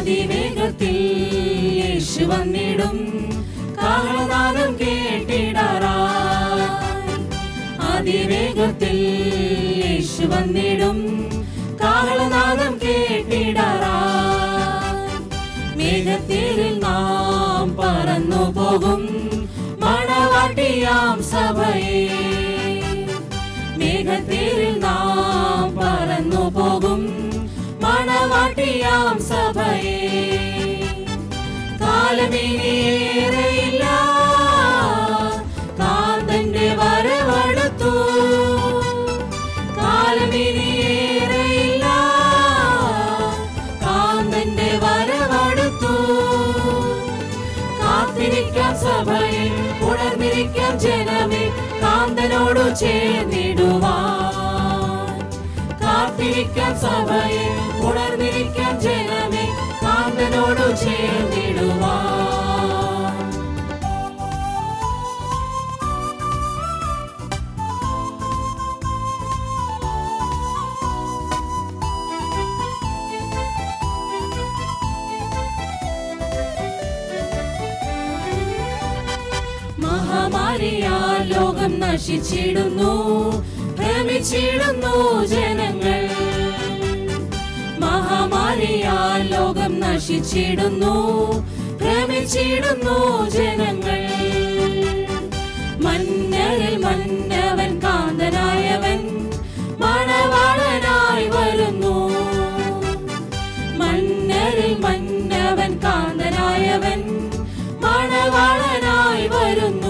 അതിവേഗത്തിൽ യേശു വന്നിടും. കാഹളനാദം കേട്ടിടാറാ അതിവേഗത്തിൽ യേശു വന്നിടും. കാഹളനാദം കേട്ടിടാറാ മേഘത്തിൽ നാം പറന്നു പോകും. മണവാട്ടിയാം സഭയെ. മേഘത്തിൽ നാം മണവാട്ടിയാം സഭയെ കാലമേറെയില്ല. കാന്തന്റെ വരവടുത്തു. കാലമേറെയില്ല. കാന്തന്റെ വരവടുത്തു. കാത്തിരിക്കാം സഭയെ ഉണർന്നിരിക്കാം ജനമേ. കാന്തനോടു ചേർന്നിടുവാൻ കാത്തിരിക്കാം സഭയെ ഉണർന്നിരിക്കാൻ ജനമേ കാന്തനോടു ചേർന്നിടുവാൻ. മഹാമാരിയാൽ ലോകം നശിച്ചിടുന്നു. ഭ്രമിച്ചിടുന്നു ജനങ്ങൾ. മഹാമാരിയാൽ ലോകം നശിച്ചിടുന്നു. ഭ്രമിച്ചിടുന്നു ജനങ്ങൾ. മന്നരിൽ മന്നവൻ കാന്തനായവൻ മണവാളനായി വരുന്നു. മന്നരിൽ മന്നവൻ കാന്തനായവൻ മണവാളനായി വരുന്നു.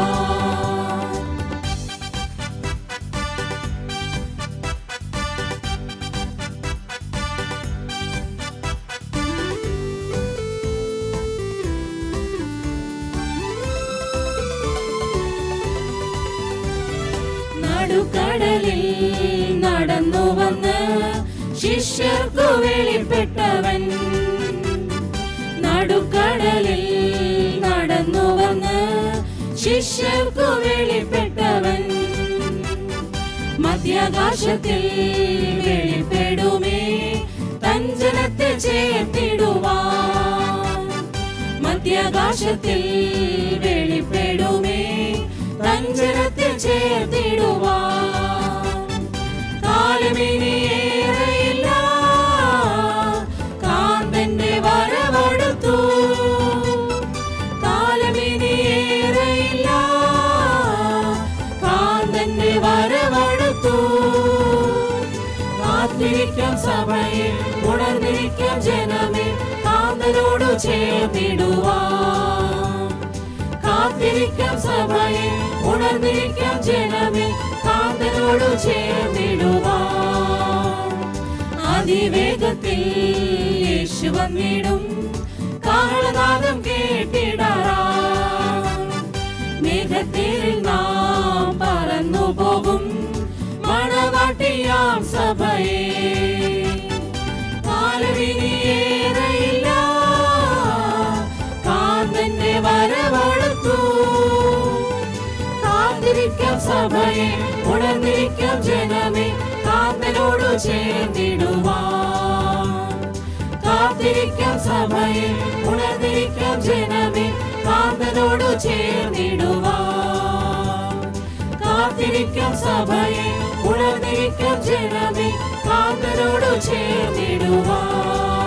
നടുക്കടലിൽ നടന്നു വന്ന് ശിഷ്യർക്കു വെളിപ്പെട്ടവൻ. നടുക്കടലിൽ നടന്നു വന്ന് ശിഷ്യർക്കു വെളിപ്പെട്ടവൻ. മധ്യാകാശത്തിൽ വെളിപ്പെടുമേ തഞ്ചനത്തെ ചേർത്തിടുവാൻ. മധ്യാകാശത്തിൽ വെളിപ്പെടുമേ തഞ്ചനത്തിൽ ചേർത്തിടുവാൻ. കാലമിനിയേറെയില്ല കാന്തന്റെ വരവടുത്തു. കാലമിനിയേറെയില്ല കാന്തന്റെ വരവടുത്തു. കാത്തിരിക്കാം സഭയെ ഉണർന്നിരിക്കാം ജനമേ. കാന്തനോടു ചേർന്നിടുവാൻ കാത്തിരിക്കാം സഭയെ ഉണർന്നിരിക്കാം ജനമേ. കാന്തനോടു ചേർന്നിടുവാൻ വന്നിടും. കാഹളനാദം കേട്ടിടാറാ. മേഘത്തേരിൽ നാം പറന്നു പോകും. മണവാട്ടിയാം സഭയെ. കാലവിനിയേറെയില്ല കാന്തന്റെ വരവടുത്തു. കാത്തിരിക്കാം സഭയെ. ഉണർന്നിരിക്കാം ജനമേ. കാന്തനോടു ചേർന്നിടുവാൻ. കാത്തിരിക്കാം സഭയെ ഉണർന്നിരിക്കാം ജനമേ കാന്തനോടു ചേർന്നിടുവാ കാത്തിരിക്കാം സഭയെ ഉണർന്നിരിക്കാം ജനമേ കാന്തനോടു ചേർന്നിടുവാൻ.